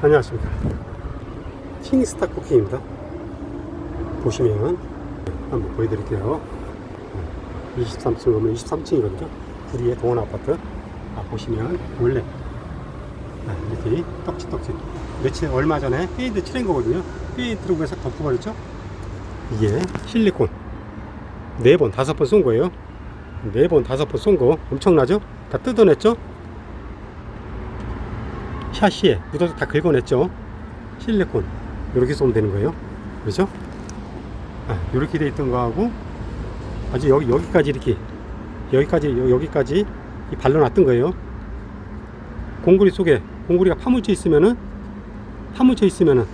안녕하십니까 킹스타 쿠키입니다. 보시면 한번 보여드릴게요. 23층 오면 23층이거든요. 구리의 동원 아파트. 아, 보시면 원래 아, 이렇게 떡지떡지. 며칠 얼마 전에 페인트 칠한 거거든요. 페인트로 해서 덮어버렸죠? 이게 실리콘. 네 번 다섯 번 쏜 거예요. 네 번 다섯 번 쏜 거 엄청나죠? 다 뜯어냈죠 샤시에 묻어서 다 긁어냈죠. 실리콘. 이렇게 쏘면 되는 거예요. 그렇죠? 아, 이렇게 돼 있던 거하고 아주 여기 여기까지 이렇게 여기까지 여- 여기까지 이 발로 놨던 거예요. 공구리 속에 공구리가 파묻혀 있으면은 파묻혀 있으면은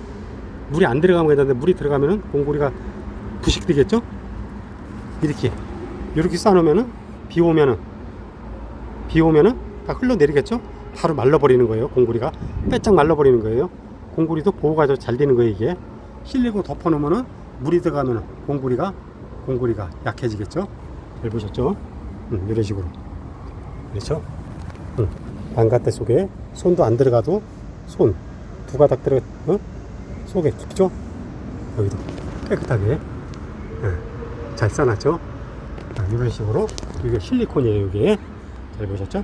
물이 안 들어가면 되는데 물이 들어가면은 공구리가 부식되겠죠? 이렇게. 이렇게 쌓아놓으면은 비 오면은 비 오면은 다 흘러내리겠죠 바로 말라버리는 거예요 공구리가. 빼짝 말라버리는 거예요. 공구리도 보호가 더잘 되는 거예요 이게. 실리고 덮어놓으면은 물이 들어가면은 공구리가 공구리가 약해지겠죠? 잘 보셨죠? 음, 이런 식으로. 그렇죠? 음, 방가대 속에 손도 안 들어가도 손 두 가닥 들어 어? 속에 깊죠? 여기도 깨끗하게. 예, 잘 싸놨죠? 아, 이런 식으로 이게 실리콘이에요 이게. 잘 보셨죠